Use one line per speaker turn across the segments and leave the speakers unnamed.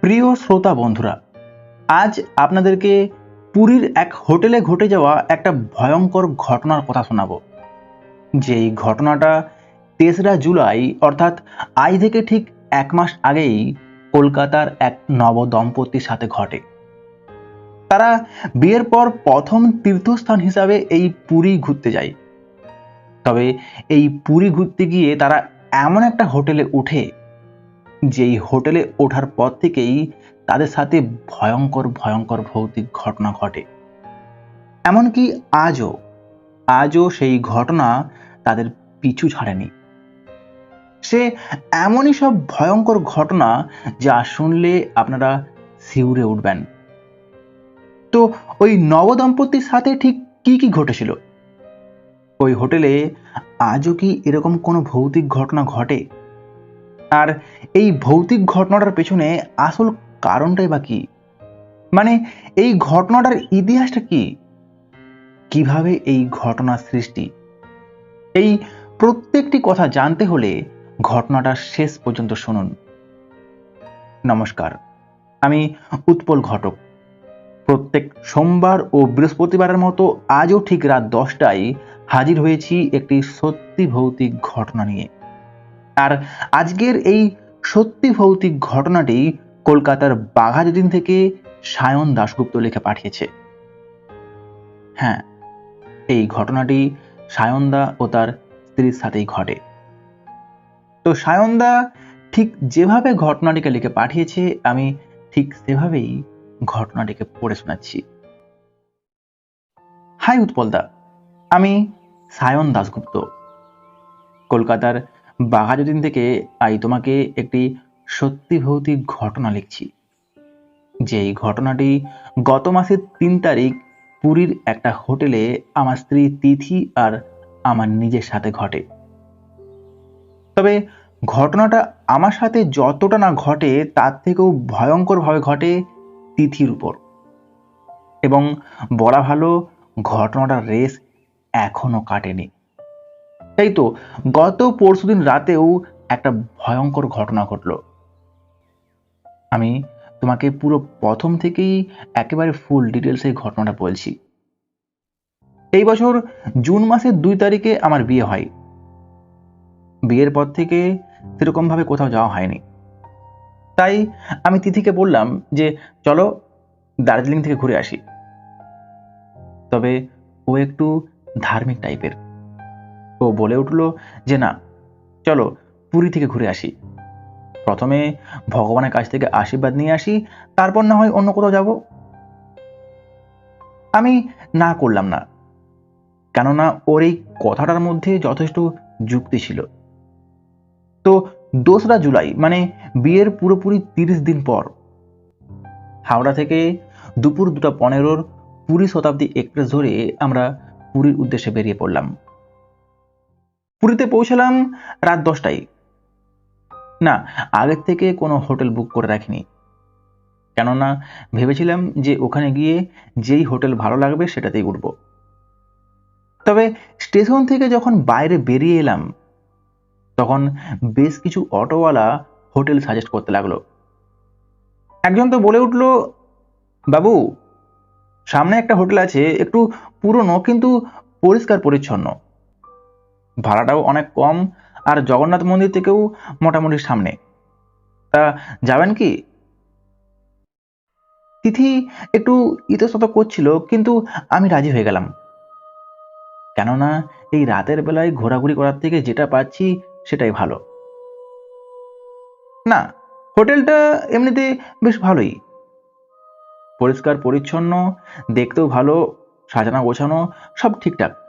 প্রিয় শ্রোতা বন্ধুরা, আজ আপনাদেরকে পুরীর এক হোটেলে ঘটে যাওয়া একটা ভয়ঙ্কর ঘটনার কথা শোনাবো। যেই ঘটনাটা তেসরা জুলাই, অর্থাৎ আজ থেকে ঠিক এক মাস আগেই কলকাতার এক নব দম্পতির সাথে ঘটে। তারা বিয়ের পর প্রথম তীর্থস্থান হিসাবে এই পুরী ঘুরতে যায়। তবে এই পুরী ঘুরতে গিয়ে তারা এমন একটা হোটেলে উঠে যেই হোটেলে ওঠার পর থেকেই তাদের সাথে ভয়ঙ্কর ভয়ঙ্কর ভৌতিক ঘটনা ঘটে। এমনকি আজও আজও সেই ঘটনা তাদের পিছু ছাড়েনি। সে এমনই সব ভয়ঙ্কর ঘটনা যা শুনলে আপনারা শিউরে উঠবেন। তো ওই নবদম্পতির সাথে ঠিক কি কি ঘটেছিল? ওই হোটেলে আজও কি এরকম কোনো ভৌতিক ঘটনা ঘটে? আর এই ভৌতিক ঘটনাটার পেছনে আসল কারণটাই বা কি? মানে এই ঘটনাটার ইতিহাসটা কি? কীভাবে এই ঘটনার সৃষ্টি? এই প্রত্যেকটি কথা জানতে হলে ঘটনাটা শেষ পর্যন্ত শুনুন। নমস্কার, আমি উৎপল ঘটক। প্রত্যেক সোমবার ও বৃহস্পতিবারের মতো আজও ঠিক রাত দশটায় হাজির হয়েছি একটি সত্যি ভৌতিক ঘটনা নিয়ে। আর আজকের এই সত্যি ভৌতিক ঘটনাটি কলকাতার বাঘাযতীন থেকে সায়ন দাশগুপ্ত লিখে পাঠিয়েছে। হ্যাঁ এই ঘটনাটি সায়নদা ও তার স্ত্রীর সাথেই ঘটে। তো সায়নদা ঠিক যেভাবে ঘটনাটিকে লিখে পাঠিয়েছে, আমি ঠিক সেভাবেই ঘটনাটিকে পড়ে শোনাচ্ছি। হাই উৎপলদা, আমি সায়ন দাশগুপ্ত, কলকাতার বাঘাযতীন থেকে আই তোমাকে একটি সত্যি ভৌতিক ঘটনা লিখছি। যেই ঘটনাটি গত মাসের তিন তারিখ পুরীর একটা হোটেলে আমার স্ত্রী তিথি আর আমার নিজের সাথে ঘটে। তবে ঘটনাটা আমার সাথে যতটা না ঘটে, তার থেকেও ভয়ঙ্করভাবে ঘটে তিথির উপর। এবং বলা ভালো, ঘটনাটার রেস এখনও কাটেনি। তাই তো, গত পরশুদিন রাতেও একটা ভয়ঙ্কর ঘটনা ঘটলো। আমি তোমাকে পুরো প্রথম থেকেই একেবারে ফুল ডিটেলস এই ঘটনাটা বলছি। এই বছর জুন মাসের দুই তারিখে আমার বিয়ে হয়। বিয়ের পর থেকে সেরকমভাবে কোথাও যাওয়া হয়নি। তাই আমি তিথিকে বললাম যে, চলো দার্জিলিং থেকে ঘুরে আসি। তবে ও একটু ধার্মিক টাইপের ও বলে উঠল যে, না, চলো পুরী থেকে ঘুরে আসি। প্রথমে ভগবানের কাছ থেকে আশীর্বাদ নিয়ে আসি, তারপর না হয় অন্য কোথাও যাব। আমি না করলাম না, কেননা ওর এই কথাটার মধ্যে যথেষ্ট যুক্তি ছিল। তো দোসরা জুলাই মানে বিয়ের পুরোপুরি তিরিশ দিন পর, হাওড়া থেকে দুপুর দুটা পনেরোর পুরী শতাব্দী এক্সপ্রেস ধরে আমরা পুরীর উদ্দেশ্যে বেরিয়ে পড়লাম। পুরীতে পৌঁছালাম রাত দশটায়। না, আগের থেকে কোনো হোটেল বুক করে রাখিনি। কেননা, ভেবেছিলাম যে ওখানে গিয়ে যেই হোটেল ভালো লাগবে সেটাতেই উঠব তবে স্টেশন থেকে যখন বাইরে বেরিয়ে এলাম, তখন বেশ কিছু অটোওয়ালা হোটেল সাজেস্ট করতে লাগল। একজন তো বলে উঠল, বাবু, সামনে একটা হোটেল আছে, একটু পুরনো কিন্তু পরিষ্কার পরিচ্ছন্ন। ভাড়াটাও অনেক কম আর জগন্নাথ মন্দির থেকেও মোটামুটি সামনে। তা যাবেন কি? তিথি একটু ইতস্তত করছিল, কিন্তু আমি রাজি হয়ে গেলাম। কেননা এই রাতের বেলায় ঘোরাঘুরি করার থেকে যেটা পাচ্ছি সেটাই ভালো। না, হোটেলটা এমনিতে বেশ ভালোই। পরিষ্কার, পরিচ্ছন্ন, দেখতেও ভালো, সাজানো গোছানো সব ঠিকঠাক।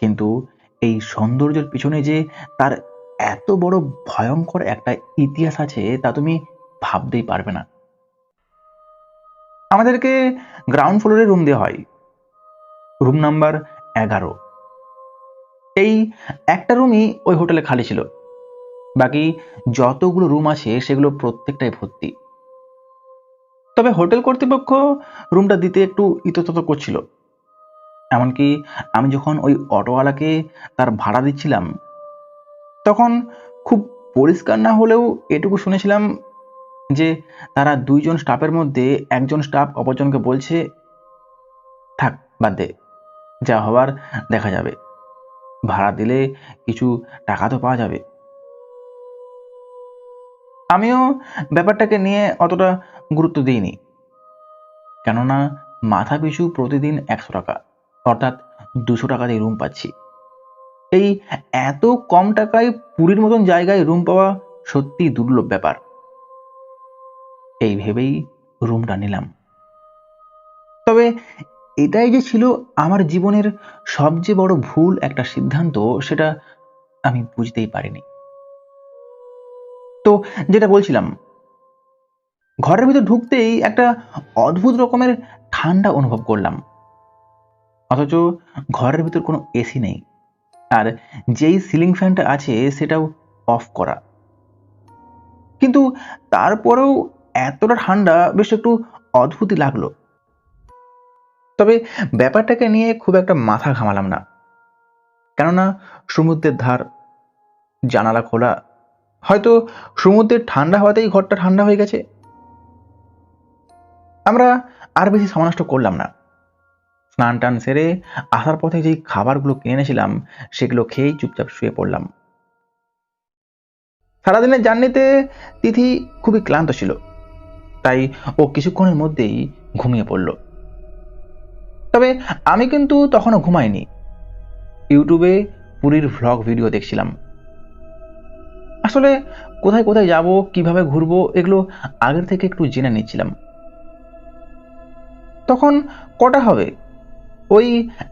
কিন্তু এই সৌন্দর্যের পিছনে যে তার এত বড় ভয়ঙ্কর একটা ইতিহাস আছে, তা তুমি ভাবতেই পারবে না। আমাদেরকে গ্রাউন্ড ফ্লোরে রুম দেওয়া হয়। রুম নাম্বার এগারো। এই একটা রুমই ওই হোটেলে খালি ছিল। বাকি যতগুলো রুম আছে, সেগুলো প্রত্যেকটাই ভর্তি। তবে হোটেল কর্তৃপক্ষ রুমটা দিতে একটু ইতস্তত করছিল। এমনকি আমি যখন ওই অটোওয়ালাকে তার ভাড়া দিচ্ছিলাম, তখন খুব পরিষ্কার না হলেও এটুকু শুনেছিলাম যে তারা দুইজন স্টাফের মধ্যে একজন স্টাফ অপরজনকে বলছে, থাক, বাদ দে, যা হওয়ার দেখা যাবে। ভাড়া দিলে কিছু টাকা তো পাওয়া যাবে। আমিও ব্যাপারটাকে নিয়ে অতটা গুরুত্ব দিইনি, কেননা মাথা পিছু প্রতিদিন একশো টাকা। অর্থাৎ দুশো টাকা দিয়ে রুম পাচ্ছি। এই এত কম টাকায় পুরীর মতন জায়গায় রুম পাওয়া সত্যি দুর্লভ ব্যাপার। এই ভেবেই রুমটা নিলাম। তবে এটাই যে ছিল আমার জীবনের সবচেয়ে বড় ভুল একটা সিদ্ধান্ত, সেটা আমি বুঝতেই পারিনি। তো যেটা বলছিলাম, ঘরের ভিতর ঢুকতেই একটা অদ্ভুত রকমের ঠান্ডা অনুভব করলাম। অথচ ঘরের ভিতর কোনো এসি নেই। আর যেই সিলিং ফ্যানটা আছে, সেটাও অফ করা। কিন্তু তারপরেও এতটা ঠান্ডা, বেশ একটু অদ্ভুতই লাগল। তবে ব্যাপারটাকে নিয়ে খুব একটা মাথা ঘামালাম না। কেননা সমুদ্রের ধার, জানালা খোলা, হয়তো সমুদ্রের ঠান্ডা হওয়াতেই ঘরটা ঠান্ডা হয়ে গেছে। আমরা আর বেশি সময় নষ্ট করলাম না। স্নান টান সেরে আসার পথে যেই খাবারগুলো কিনে এনেছিলাম, সেগুলো খেয়েই চুপচাপ শুয়ে পড়লাম। সারাদিনের জার্নিতে তিথি খুবই ক্লান্ত ছিল, তাই ও কিছুক্ষণের মধ্যেই ঘুমিয়ে পড়ল। তবে আমি কিন্তু তখনও ঘুমাইনি। ইউটিউবে পুরীর ভ্লগ ভিডিও দেখছিলাম। আসলে কোথায় কোথায় যাব, কীভাবে ঘুরবো, এগুলো আগের থেকে একটু জেনে নিচ্ছিলাম। তখন কটা হবে? ওই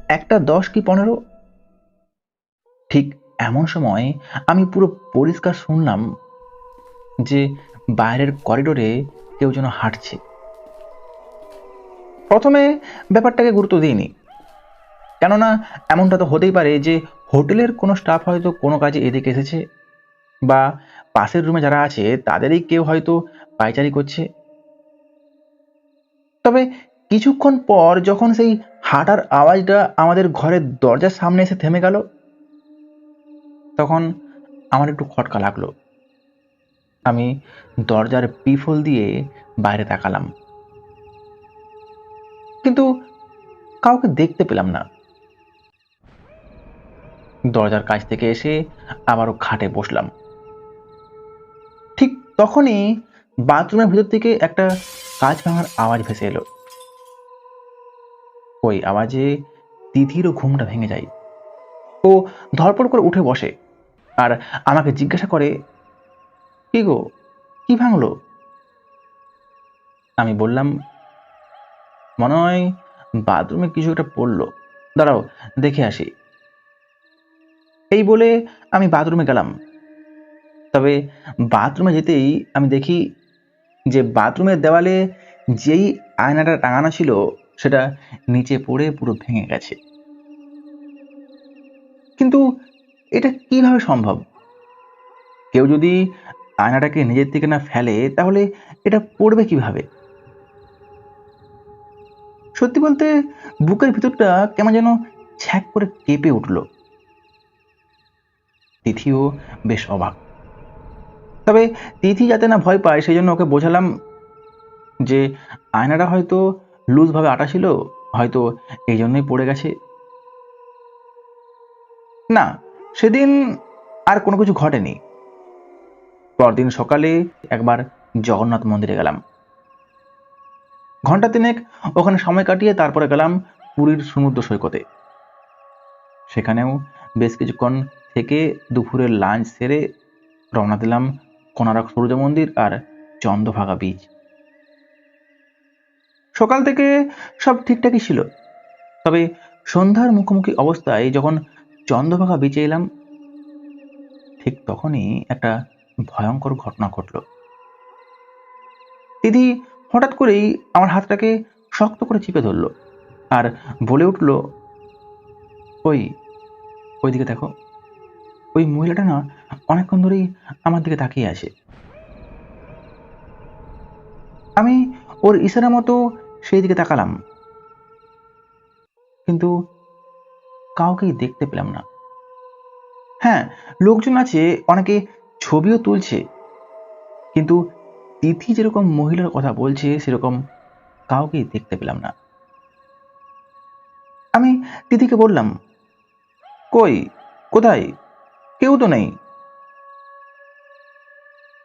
একটা দশ কি পনেরো? ঠিক এমন সময় আমি পুরো পরিষ্কার শুনলাম যে বাইরের করিডোরে কেউ যেন হাঁটছে। প্রথমে ব্যাপারটাকে গুরুত্ব দিইনি, কেননা এমনটা তো হতেই পারে যে হোটেলের কোনো স্টাফ হয়তো কোনো কাজে এদিকে এসেছে, বা পাশের রুমে যারা আছে তাদেরই কেউ হয়তো পাইচারি করছে। তবে কিছুক্ষণ পর যখন সেই হাঁটার আওয়াজটা আমাদের ঘরের দরজার সামনে এসে থেমে গেল। তখন আমার একটু খটকা লাগল। আমি দরজার পিফল দিয়ে বাইরে তাকালাম। কিন্তু কাউকে দেখতে পেলাম না। দরজার কাছ থেকে এসে আবারও খাটে বসলাম। ঠিক তখনই বাথরুমের ভিতর থেকে একটা কাঁচ ভাঙার আওয়াজ ভেসে এলো। ওই আওয়াজে তিথিরও ঘুমটা ভেঙে যায়। ও ধরপড় করে উঠে বসে আর আমাকে জিজ্ঞাসা করে, কি গো, কি ভাঙলো? আমি বললাম, মনে হয় বাথরুমে কিছু একটা পড়ল। দাঁড়াও, দেখে আসি। এই বলে আমি বাথরুমে গেলাম। তবে বাথরুমে যেতেই আমি দেখি যে বাথরুমের দেওয়ালে যেই আয়নাটা টাঙানো ছিল সেটা নিচে পড়ে পুরো ভেঙে গেছে। কিন্তু এটা কীভাবে সম্ভব? কেউ যদি আয়নাটাকে নিজের থেকে না ফেলে, তাহলে এটা পড়বে কীভাবে? সত্যি বলতে, বুকের ভিতরটা কেমন যেন ছ্যাক করে কেঁপে উঠল। তিথিও বেশ অবাক। তবে তিথি যাতে না ভয় পায় সেই জন্য ওকে বোঝালাম যে আয়নাটা হয়তো লুজভাবে আটা ছিল? হয়তো এই জন্যই পড়ে গেছে। না, সেদিন আর কোনো কিছু ঘটেনি। পরদিন সকালে একবার জগন্নাথ মন্দিরে গেলাম। ঘণ্টা তিনেক ওখানে সময় কাটিয়ে তারপরে গেলাম পুরীর সমুদ্র সৈকতে। সেখানেও বেশ কিছুক্ষণ থেকে দুপুরের লাঞ্চ সেরে রওনা দিলাম কোনারক সূর্য মন্দির আর চন্দ্রভাগা বীচ সকাল থেকে সব ঠিকঠাকই ছিল। তবে সন্ধ্যার মুখোমুখি অবস্থায় যখন চন্দ্রভাগা বেঁচে এলাম, ঠিক তখনই একটা ভয়ঙ্কর ঘটনা ঘটল। দিদি হঠাৎ করেই আমার হাতটাকে শক্ত করে চিপে ধরলো আর বলে উঠল, ওই, ওইদিকে দেখো, ওই মহিলাটা না অনেকক্ষণ ধরেই আমার দিকে তাকিয়ে আছে। আমি ওর ইশারা মতো সেই দিকে তাকালাম। কিন্তু কাউকেই দেখতে পেলাম না। হ্যাঁ লোকজন আছে, অনেকে ছবিও তুলছে। কিন্তু তিথি যেরকম মহিলার কথা বলছে, সেরকম কাউকেই দেখতে পেলাম না। আমি তিথিকে বললাম, কই, কোথায়? কেউ তো নেই।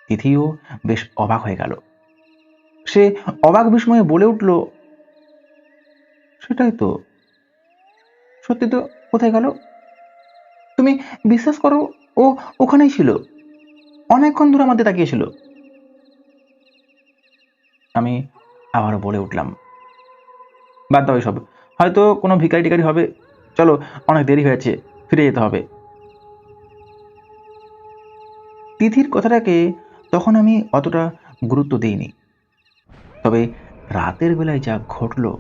তিথিও বেশ অবাক হয়ে গেল। সে অবাক বিস্ময়ে বলে উঠল, সেটাই তো। সত্যি তো কোথায় গেল? তুমি বিশ্বাস করো, ও ওখানেই ছিল। অনেকক্ষণ দূর আমাদের তাকিয়েছিল আমি আবারও বলে উঠলাম, বাদ দাও সব হয়তো কোনো ভিকারি টিকারি হবে। চলো, অনেক দেরি হয়েছে। ফিরে যেতে হবে। তিথির কথাটাকে তখন আমি অতটা গুরুত্ব দিইনি। তবে রাতের বেলায় যা ঘটলো,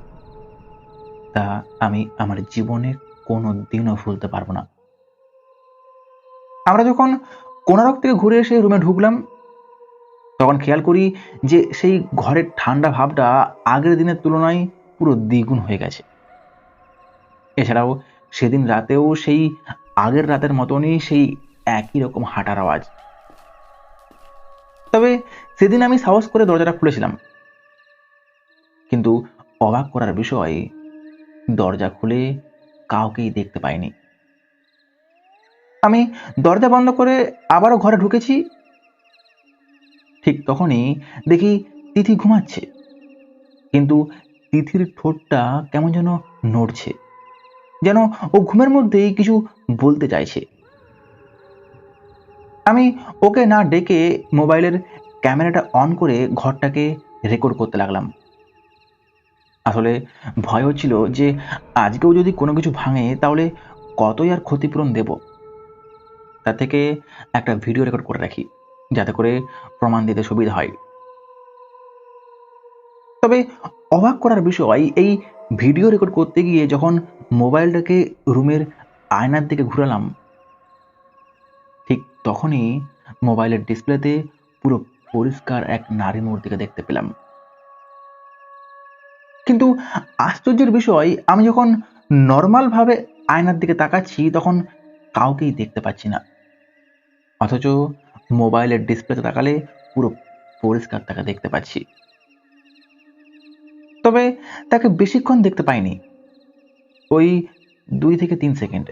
তা আমি আমার জীবনে কোনো দিনও ভুলতে পারব না। আমরা যখন কোনারক থেকে ঘুরে এসে রুমে ঢুকলাম, তখন খেয়াল করি যে সেই ঘরের ঠান্ডা ভাবটা আগের দিনের তুলনায় পুরো দ্বিগুণ হয়ে গেছে। এছাড়াও সেদিন রাতেও সেই আগের রাতের মতনই সেই একই রকম হাঁটার আওয়াজ। তবে সেদিন আমি সাহস করে দরজাটা খুলেছিলাম। কিন্তু অবাক করার বিষয়, দরজা খুলে কাউকেই দেখতে পাইনি। আমি দরজা বন্ধ করে আবারও ঘরে ঢুকেছি। ঠিক তখনই দেখি তিথি ঘুমাচ্ছে, কিন্তু তিথির ঠোঁটটা কেমন যেন নড়ছে, যেন ও ঘুমের মধ্যেই কিছু বলতে চাইছে। আমি ওকে না ডেকে মোবাইলের ক্যামেরাটা অন করে ঘরটাকে রেকর্ড করতে লাগলাম। আসলে ভয় হচ্ছিল যে আজকেও যদি কোনো কিছু ভাঙে, তাহলে কতই আর ক্ষতিপূরণ দেব? তার থেকে একটা ভিডিও রেকর্ড করে রাখি, যাতে করে প্রমাণ দিতে সুবিধা হয়। তবে অবাক করার বিষয়, এই ভিডিও রেকর্ড করতে গিয়ে যখন মোবাইলটাকে রুমের আয়নার দিকে ঘুরালাম, ঠিক তখনই মোবাইলের ডিসপ্লেতে পুরো পরিষ্কার এক নারী মূর্তিকে দেখতে পেলাম। কিন্তু আশ্চর্যের বিষয়, আমি যখন নর্মালভাবে আয়নার দিকে তাকাচ্ছি, তখন কাউকেই দেখতে পাচ্ছি না। অথচ মোবাইলের ডিসপ্লেতে তাকালে পুরো পরিষ্কার তাকে দেখতে পাচ্ছি। তবে তাকে বেশিক্ষণ দেখতে পাইনি। ওই দুই থেকে তিন সেকেন্ড।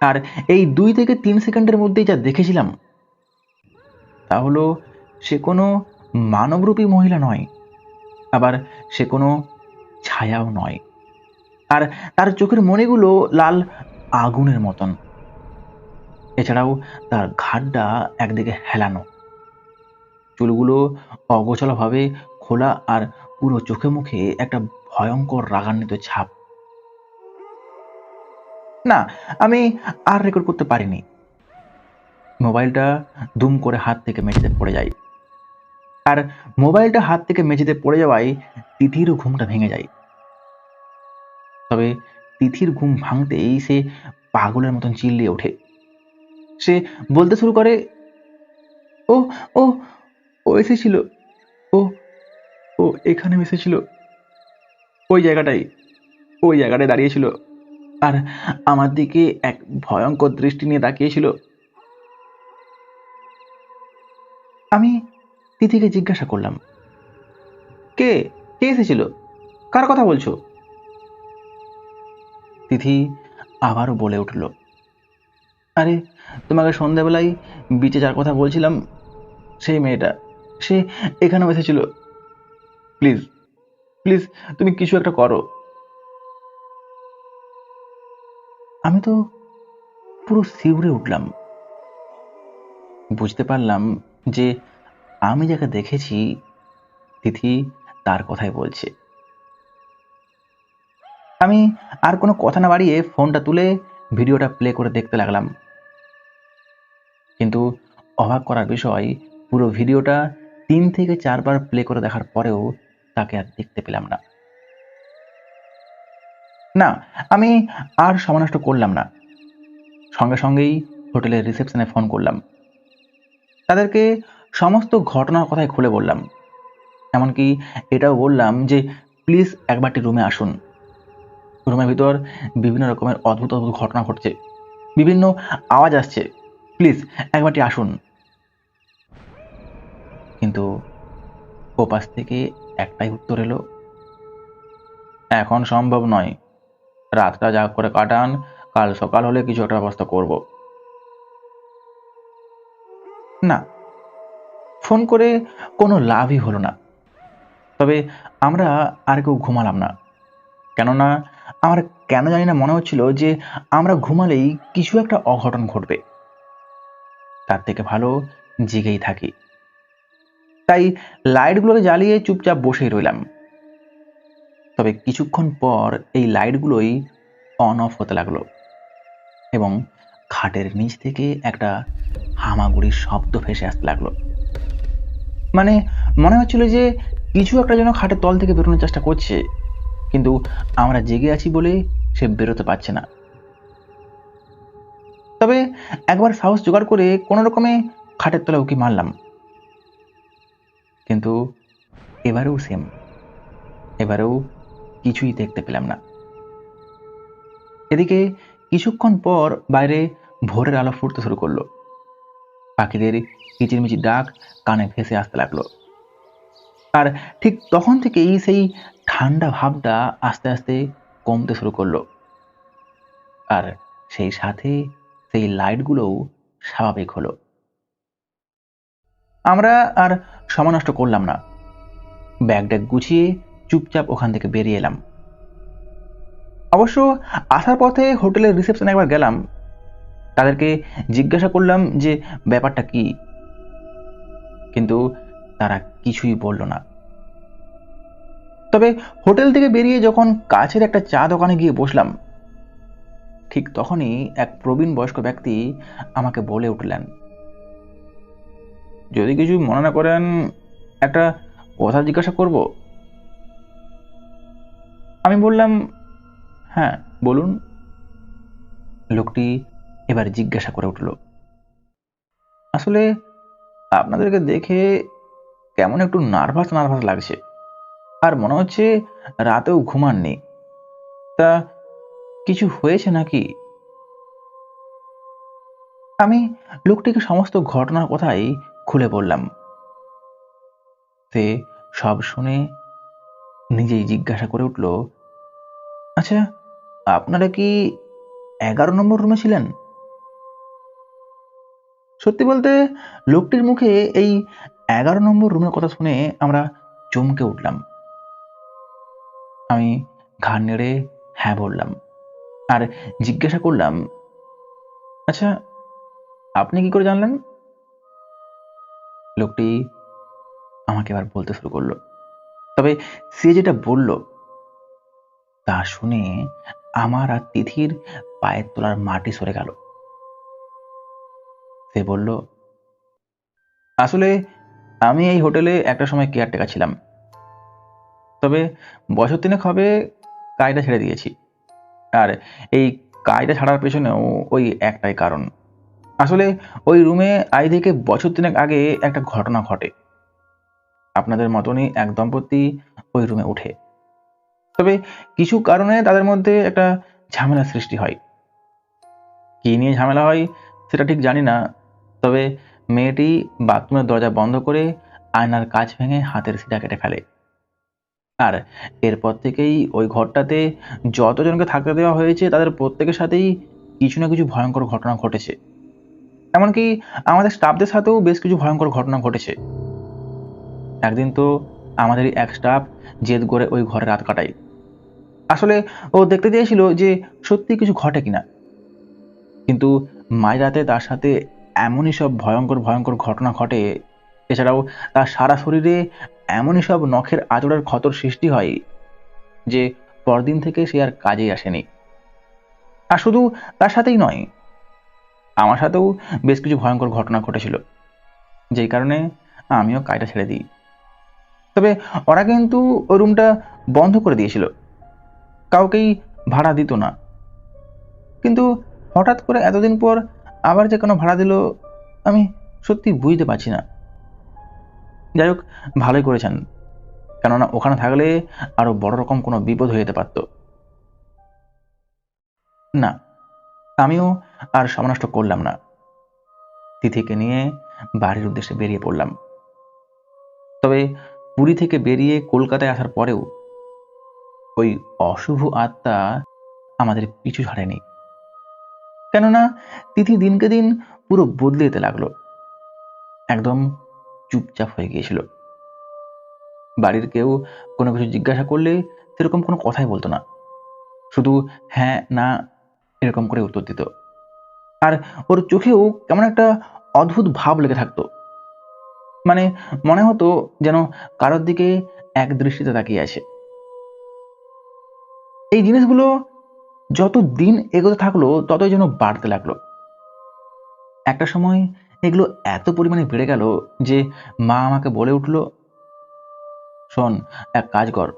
আর এই দুই থেকে তিন সেকেন্ডের মধ্যেই যা দেখেছিলাম, তা হলো সে কোনো মানবরূপী মহিলা নয়। আবার সে কোনো ছায়াও নয়। আর তার চোখের মণিগুলো লাল আগুনের মতন। এছাড়াও তার ঘাটটা একদিকে হেলানো। চুলগুলো অগোছালোভাবে খোলা আর পুরো চোখে মুখে একটা ভয়ঙ্কর রাগান্বিত ছাপ। না, আমি আর রেকর্ড করতে পারিনি। মোবাইলটা দুম করে হাত থেকে মেঝেতে পড়ে যায়। আর মোবাইলটা হাত থেকে মেঝেতে পড়ে যাওয়ায় তিথিরও ঘুমটা ভেঙে যায়। তবে তিথির ঘুম ভাঙতেই সে পাগলের মতন চিল্লিয়ে ওঠে। সে বলতে শুরু করে, ও ও ও এসেছিল। ও ও এখানে এসেছিল। ওই জায়গাটাই ওই জায়গাটায় দাঁড়িয়েছিল। আর আমার দিকে এক ভয়ঙ্কর দৃষ্টি নিয়ে তাকিয়েছিল। আমি তিথিকে জিজ্ঞাসা করলাম, কে? কে এসেছিল? কার কথা বলছো? তিথি আবারও বলে উঠল, আরে, তোমাকে সন্ধ্যাবেলায় বিচে যার কথা বলছিলাম, সেই মেয়েটা, সে এখানেও এসেছিল। প্লিজ প্লিজ, তুমি কিছু একটা করো। আমি তো পুরো শিউরে উঠলাম। বুঝতে পারলাম যে আমি যাকে দেখেছি, তিথি তার কথাই বলছে। আমি আর কোনো কথা না বাড়িয়ে ফোনটা তুলে ভিডিওটা প্লে করে দেখতে লাগলাম। কিন্তু অবাক করার বিষয়, পুরো ভিডিওটা তিন থেকে চারবার প্লে করে দেখার পরেও তাকে আর দেখতে পেলাম না। না, আমি আর সময় নষ্ট করলাম না। সঙ্গে সঙ্গেই হোটেলের রিসেপশনে ফোন করলাম। তাদেরকে সমস্ত ঘটনার কথাই খুলে বললাম। এমনকি এটাও বললাম যে প্লিজ একবারটি রুমে আসুন। রুমের ভিতর বিভিন্ন রকমের অদ্ভুত অদ্ভুত ঘটনা ঘটছে। বিভিন্ন আওয়াজ আসছে। প্লিজ একবারটি আসুন। কিন্তু ওপাশ থেকে একটাই উত্তর এলো। এখন সম্ভব নয়। রাতটা যা করে কাটান, কাল সকাল হলে কিছু একটা ব্যবস্থা করব। না ফোন করে কোনো লাভই হলো না। তবে আমরা আর কেউ ঘুমালাম না। কেননা আমার কেন জানি না মনে হচ্ছিল যে আমরা ঘুমালেই কিছু একটা অঘটন ঘটবে। তার থেকে ভালো জেগেই থাকি। তাই লাইটগুলোকে জ্বালিয়ে চুপচাপ বসেই রইলাম। তবে কিছুক্ষণ পর এই লাইটগুলোই অন অফ হতে লাগল এবং খাটের নিচ থেকে একটা হামাগুড়ির শব্দ ভেসে আসতে লাগল। মানে মনে হচ্ছিল যে কিছু একটা যেন খাটের তল থেকে বেরোনোর চেষ্টা করছে, কিন্তু আমরা জেগে আছি বলে সে বেরোতে পারছে না। তবে একবার সাহস জোগাড় করে কোনো রকমে খাটের তলায় উকি মারলাম। কিন্তু এবারেও সেম এবারেও কিছুই দেখতে পেলাম না। এদিকে কিছুক্ষণ পর বাইরে ভোরের আলো ফুটতে শুরু করল। পাখিদের কিচিরমিচির ডাক কানে ভেসে আসতে লাগল। আর ঠিক তখন থেকেই সেই ঠান্ডা ভাবটা আস্তে আস্তে কমতে শুরু করল। আর সেই সাথে সেই লাইটগুলোও স্বাভাবিক হলো। আমরা আর সময় নষ্ট করলাম না। ব্যাগ ট্যাগ গুছিয়ে চুপচাপ ওখান থেকে বেরিয়ে এলাম। অবশ্য আসার পথে হোটেলের রিসেপশনে একবার গেলাম। তাদেরকে জিজ্ঞাসা করলাম যে, ব্যাপারটা কি? কিন্তু তারা কিছুই বলল না। তবে হোটেল থেকে বেরিয়ে যখন কাছের একটা চা দোকানে গিয়ে বসলাম, ঠিক তখনই এক প্রবীণ বয়স্ক ব্যক্তি আমাকে বলে উঠলেন, যদি কিছু মনে না করেন, একটা কথা জিজ্ঞাসা করব? আমি বললাম হ্যাঁ বলুন। লোকটি এবার জিজ্ঞাসা করে উঠল, আসলে আপনাদেরকে দেখে কেমন একটু নার্ভাস নার্ভাস লাগছে। আর মনে হচ্ছে রাতেও ঘুমাননি। তা কিছু হয়েছে নাকি? আমি লোকটিকে সমস্ত ঘটনার কথাই খুলে বললাম। সে সব শুনে নিজেই জিজ্ঞাসা করে উঠল আচ্ছা আপনারা কি এগারো নম্বর রুমে ছিলেন? সত্যি বলতে লোকটির মুখে এই এগারো নম্বর রুমের কথা শুনে আমরা চমকে উঠলাম। আমি ঘাড় নেড়ে হ্যাঁ বললাম আর জিজ্ঞাসা করলাম আচ্ছা আপনি কি করে জানলেন? লোকটি আমাকে এবার বলতে শুরু করল। তবে সে যেটা বলল তা শুনে আমার আর তিথির পায়ের তোলার মাটি সরে গেল। সে বলল, আসলে আমি এই হোটেলে একটা সময় কেয়ারটেকার ছিলাম। তবে বছর তিনেক হবে কাজটা ছেড়ে দিয়েছি। আর এই কাজটা ছাড়ার পেছনেও ওই একটাই কারণ। আসলে ওই রুমে আই থেকে বছর তিনেক আগে একটা ঘটনা ঘটে। আপনাদের মতনই এক দম্পতি ওই রুমে উঠে। তবে কিছু কারণে তাদের মধ্যে একটা ঝামেলা সৃষ্টি হয়। কি নিয়ে ঝামেলা হয় সেটা ঠিক জানি না। তবে মেয়েটি বাথরুমের দরজা বন্ধ করে আয়নার কাজ ভেঙে হাতের সিটা কেটে ফেলে। আর এরপর থেকেই ওই ঘরটাতে যতজনকে থাকতে দেওয়া হয়েছে, তাদের প্রত্যেকের সাথেই কিছু না কিছু ভয়ঙ্কর ঘটনা ঘটেছে। এমনকি আমাদের স্টাফদের সাথেও বেশ কিছু ভয়ঙ্কর ঘটনা ঘটেছে। একদিন তো আমাদেরই এক স্টাফ জেদ করে ওই ঘরে রাত কাটায়। আসলে ও দেখতে চেয়েছিল যে সত্যি কিছু ঘটে কিনা। কিন্তু মাঝরাতে তার সাথে এমনই সব ভয়ঙ্কর ভয়ঙ্কর ঘটনা ঘটে। এছাড়াও তার সারা শরীরে এমনই সব নখের আচড়ের ক্ষতর সৃষ্টি হয় যে পরদিন থেকে সে আর কাজেই আসেনি। আর শুধু তার সাথেই নয়, আমার সাথেও বেশ কিছু ভয়ঙ্কর ঘটনা ঘটেছিল, যেই কারণে আমিও কাজটা ছেড়ে দিই। তবে ওরা কিন্তু ওই রুমটা বন্ধ করে দিয়েছিল, কাউকেই ভাড়া দিত না। কিন্তু হঠাৎ করে এতদিন পর আবার যে কেন ভাড়া দিল, আমি সত্যি বুঝতে পারছি না। যাই হোক, ভালোই করেছেন। কেননা ওখানে থাকলে আরও বড় রকম কোনো বিপদ হয়ে যেতে পারত। না, আমিও আর সমনষ্ট করলাম না। তিথিকে নিয়ে বাড়ির উদ্দেশ্যে বেরিয়ে পড়লাম। তবে পুরী থেকে বেরিয়ে কলকাতায় আসার পরেও ওই অশুভ আত্মা আমাদের পিছু ছাড়েনি। কেননা তিথি দিনকে দিন পুরো বদলে যেতে লাগল। একদম চুপচাপ হয়ে গিয়েছিল। বাড়ির কেউ কোনো কিছু জিজ্ঞাসা করলে সেরকম কোনো কথাই বলতো না। শুধু হ্যাঁ না, এরকম করে উত্তর দিত। আর ওর চোখেও কেমন একটা অদ্ভুত ভাব লেগে থাকতো। মানে মনে হতো যেন কারোর দিকে এক দৃষ্টিতে তাকিয়ে আছে। এই জিনিসগুলো যত দিন এগোতে থাকল, ততই যেন বাড়তে লাগল। একটা সময় এগুলো এত পরিমাণে বেড়ে গেল যে মা আমাকে বলে উঠল, শোন, এক কাজ কর।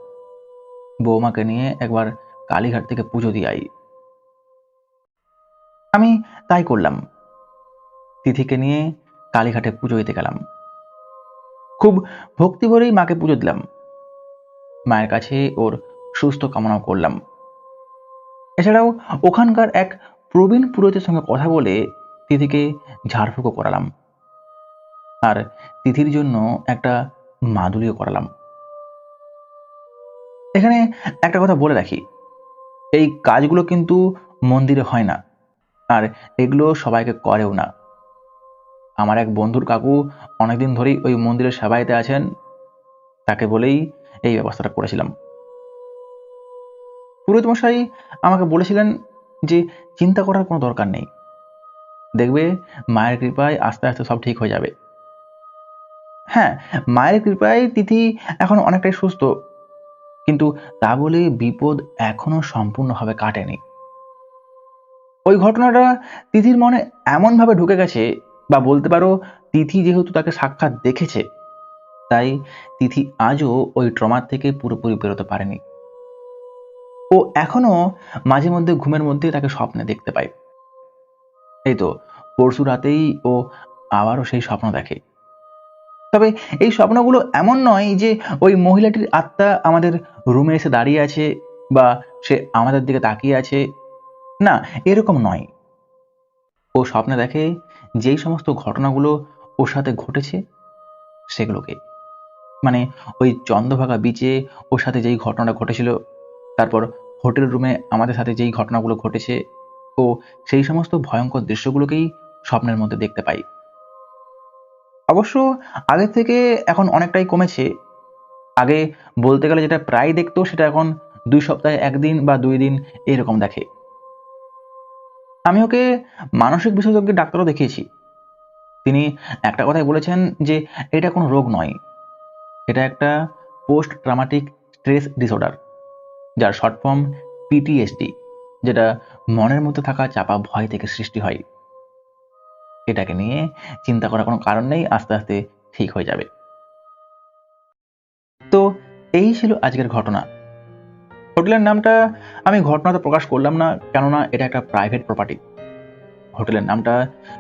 বৌমাকে নিয়ে একবার কালীঘাট থেকে পুজো দিয়ে আই আমি তাই করলাম। তিথিকে নিয়ে কালীঘাটে পুজো দিতে গেলাম। খুব ভক্তি ভরেই মাকে পুজো দিলাম। মায়ের কাছে ওর সুস্থ কামনাও করলাম। এছাড়াও ওখানকার এক প্রবীণ পুরোহিতের সঙ্গে কথা বলে তিথিকে ঝাড়ফুঁকো করালাম। আর তিথির জন্য একটা মাদুলিও করালাম। এখানে একটা কথা বলে রাখি, এই কাজগুলো কিন্তু মন্দিরে হয় না, আর এগুলো সবাইকে করেও না। আমার এক বন্ধুর কাকু অনেকদিন ধরেই ওই মন্দিরের সেবাইতে আছেন, তাকে বলেই এই ব্যবস্থাটা করেছিলাম। পুরোহিত মশাই আমাকে বলেছিলেন যে চিন্তা করার কোনো দরকার নেই। দেখবে মায়ের কৃপায় আস্তে আস্তে সব ঠিক হয়ে যাবে। হ্যাঁ মায়ের কৃপায় তিথি এখন অনেকটাই সুস্থ। কিন্তু তা বলে বিপদ এখনও সম্পূর্ণভাবে কাটেনি। ওই ঘটনাটা তিথির মনে এমনভাবে ঢুকে গেছে বা বলতে পারো তিথি যেহেতু তাকে সাক্ষাৎ দেখেছে, তাই তিথি আজও ওই ট্রমার থেকে পুরোপুরি বেরোতে পারেনি। ও এখনও মাঝে মধ্যে ঘুমের মধ্যে তাকে স্বপ্নে দেখতে পায়। এই তো, পরশু রাতেই ও আবারও সেই স্বপ্ন দেখে। তবে এই স্বপ্নগুলো এমন নয় যে ওই মহিলাটির আত্মা আমাদের রুমে এসে দাঁড়িয়ে আছে বা সে আমাদের দিকে তাকিয়ে আছে। না, এরকম নয়। ও স্বপ্নে দেখে যেই সমস্ত ঘটনাগুলো ওর সাথে ঘটেছে, সেগুলোকে। মানে ওই চন্দ্রভাগা বিচে ওর সাথে যেই ঘটনাটা ঘটেছিল, তারপর হোটেল রুমে আমাদের সাথে যেই ঘটনাগুলো ঘটেছে ও সেই সমস্ত ভয়ঙ্কর দৃশ্যগুলোকেই স্বপ্নের মধ্যে দেখতে পাই। অবশ্য আগের থেকে এখন অনেকটাই কমেছে। আগে বলতে গেলে যেটা প্রায় দেখতো, সেটা এখন দুই সপ্তাহে একদিন বা দুই দিন এরকম দেখে। আমি ওকে মানসিক বিশেষজ্ঞের ডাক্তারও দেখিয়েছি। তিনি একটা কথাই বলেছেন যে, এটা কোনো রোগ নয়। এটা একটা পোস্ট ট্রামাটিক স্ট্রেস ডিসঅর্ডার। যার শর্ট ফর্ম পিটিএসডি যেটা মনের মধ্যে থাকা চাপা ভয় থেকে সৃষ্টি হয়। এটাকে নিয়ে চিন্তা করার কোনো কারণ নেই, আস্তে আস্তে ঠিক হয়ে যাবে। তো এই ছিল আজকের ঘটনা। হোটেলের নামটা আমি ঘটনাতে প্রকাশ করলাম না, কেননা এটা একটা প্রাইভেট প্রপার্টি হোটেলের নামটা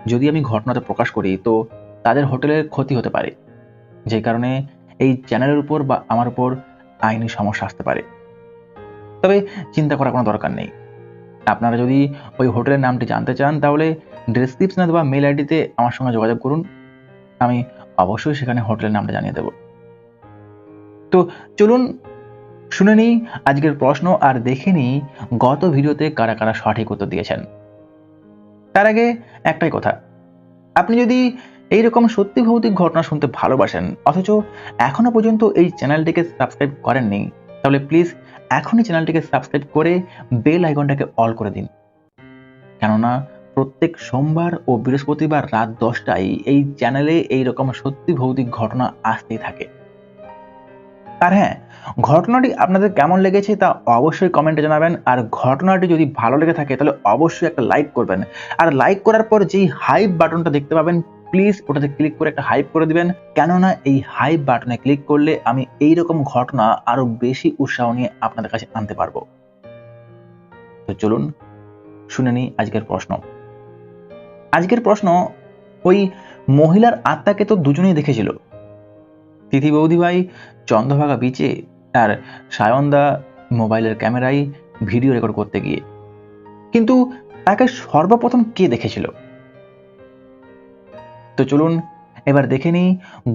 যদি আমি ঘটনাতে প্রকাশ করি, তো তাদের হোটেলের ক্ষতি হতে পারে। যে কারণে এই চ্যানেলের উপর বা আমার উপর আইনি সমস্যা আসতে পারে। তবে চিন্তা করার কোনো দরকার নেই। আপনারা যদি ওই হোটেলের নামটি জানতে চান, তাহলে ডেসক্রিপশনে দেওয়া মেল আইডিতে আমার সঙ্গে যোগাযোগ করুন। আমি অবশ্যই সেখানে হোটেলের নামটা জানিয়ে দেব। তো চলুন, শুনে নিই আজকের প্রশ্ন আর দেখে নিই গত ভিডিওতে কারা কারা সঠিক উত্তর দিয়েছেন। তার আগে একটাই কথা, আপনি যদি এইরকম সত্যি ভৌতিক ঘটনা শুনতে ভালোবাসেন, অথচ এখনও পর্যন্ত এই চ্যানেলটিকে সাবস্ক্রাইব করেননি, তাহলে প্লিজ এখনই চ্যানেলটিকে সাবস্ক্রাইব করে বেল আইকনটাকে অল করে দিন। কেননা প্রত্যেক সোমবার ও বৃহস্পতিবার রাত দশটায় এই চ্যানেলে এই রকম সত্যি ভৌতিক ঘটনা আসতেই থাকে। আর হ্যাঁ ঘটনাটি আপনাদের কেমন লেগেছে তা অবশ্যই কমেন্টে জানাবেন, আর ঘটনাটি যদি ভালো লেগে থাকে তাহলে অবশ্যই একটা লাইক করবেন। আর লাইক করার পর যেই হাইপ বাটনটা দেখতে পাবেন প্লিজ ওটাতে ক্লিক করে একটা হাইপ করে দিবেন। কেননা এই হাইপ বাটনে ক্লিক করলে আমি এই রকম ঘটনা আরও বেশি উৎসাহ নিয়ে আপনাদের কাছে আনতে পারব। তো চলুন, শুনে নিই আজকের প্রশ্ন। আজকের প্রশ্ন, ওই মহিলার আত্মাকে তো দুজনেই দেখেছিল। তিথি বৌদি ভাই চন্দ্রভাগা বিচে আর সায়নদা মোবাইলের ক্যামেরায় ভিডিও রেকর্ড করতে গিয়ে। কিন্তু তাকে সর্বপ্রথম কে দেখেছিল? তো চলুন এবার দেখে নিই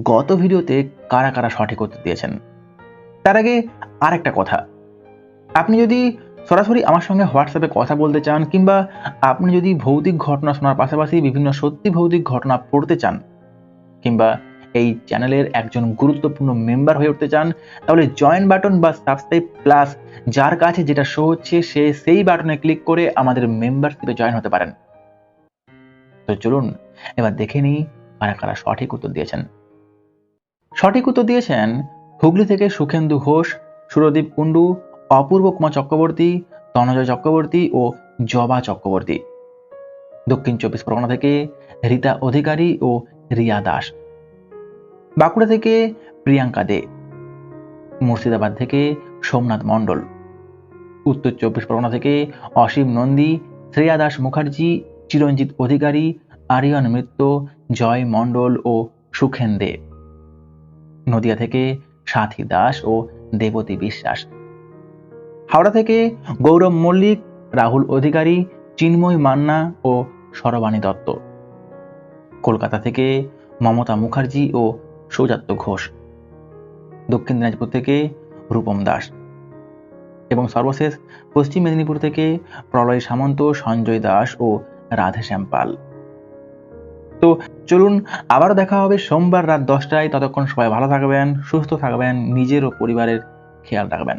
গত ভিডিওতে কারা কারা সঠিক উত্তর দিয়েছেন। তার আগে আরেকটা কথা। আপনি যদি সরাসরি আমার সঙ্গে হোয়াটসঅ্যাপে কথা বলতে চান কিংবা আপনি যদি ভৌতিক ঘটনা শোনার পাশাপাশি বিভিন্ন সত্যি ভৌতিক ঘটনা পড়তে চান কিংবা এই চ্যানেলের একজন গুরুত্বপূর্ণ মেম্বার হয়ে উঠতে চান, তাহলে জয়েন বাটন বা সাবস্ক্রাইব প্লাস যার কাছে যেটা শো হচ্ছে সে সেই বাটনে ক্লিক করে আমাদের মেম্বারশিপে জয়েন হতে পারেন। তো চলুন এবার দেখে নিই কারা কারা সঠিক উত্তর দিয়েছেন। সঠিক উত্তর দিয়েছেন হুগলি থেকে সুখেন্দু ঘোষ, সুরদীপ কুণ্ডু, অপূর্ব কুমার চক্রবর্তী, তনজয় চক্রবর্তী ও জবা চক্রবর্তী। দক্ষিণ চব্বিশ পরগনা থেকে রীতা অধিকারী ও রিয়া দাস। বাঁকুড়া থেকে প্রিয়াঙ্কা দে। মুর্শিদাবাদ থেকে সোমনাথ মণ্ডল। উত্তর চব্বিশ পরগনা থেকে অসীম নন্দী, শ্রেয়া দাস মুখার্জি, চিরঞ্জিত অধিকারী আরিয়ান মিত্র জয় মণ্ডল ও সুখেন দে নদিয়া থেকে সাথী দাস ও দেবতী বিশ্বাস। হাওড়া থেকে গৌরব মল্লিক, রাহুল অধিকারী, চিন্ময় মান্না ও সরবাণী দত্ত। কলকাতা থেকে মমতা মুখার্জি ও সৌজাত্য ঘোষ। দক্ষিণ দিনাজপুর থেকে রূপম দাস। এবং সর্বশেষ পশ্চিম মেদিনীপুর থেকে প্রলয় সামন্ত, সঞ্জয় দাস ও রাধেশ্যাম পাল তো চলুন, আবারও দেখা হবে সোমবার রাত দশটায়। ততক্ষণ সবাই ভালো থাকবেন, সুস্থ থাকবেন, নিজের ও পরিবারের খেয়াল রাখবেন।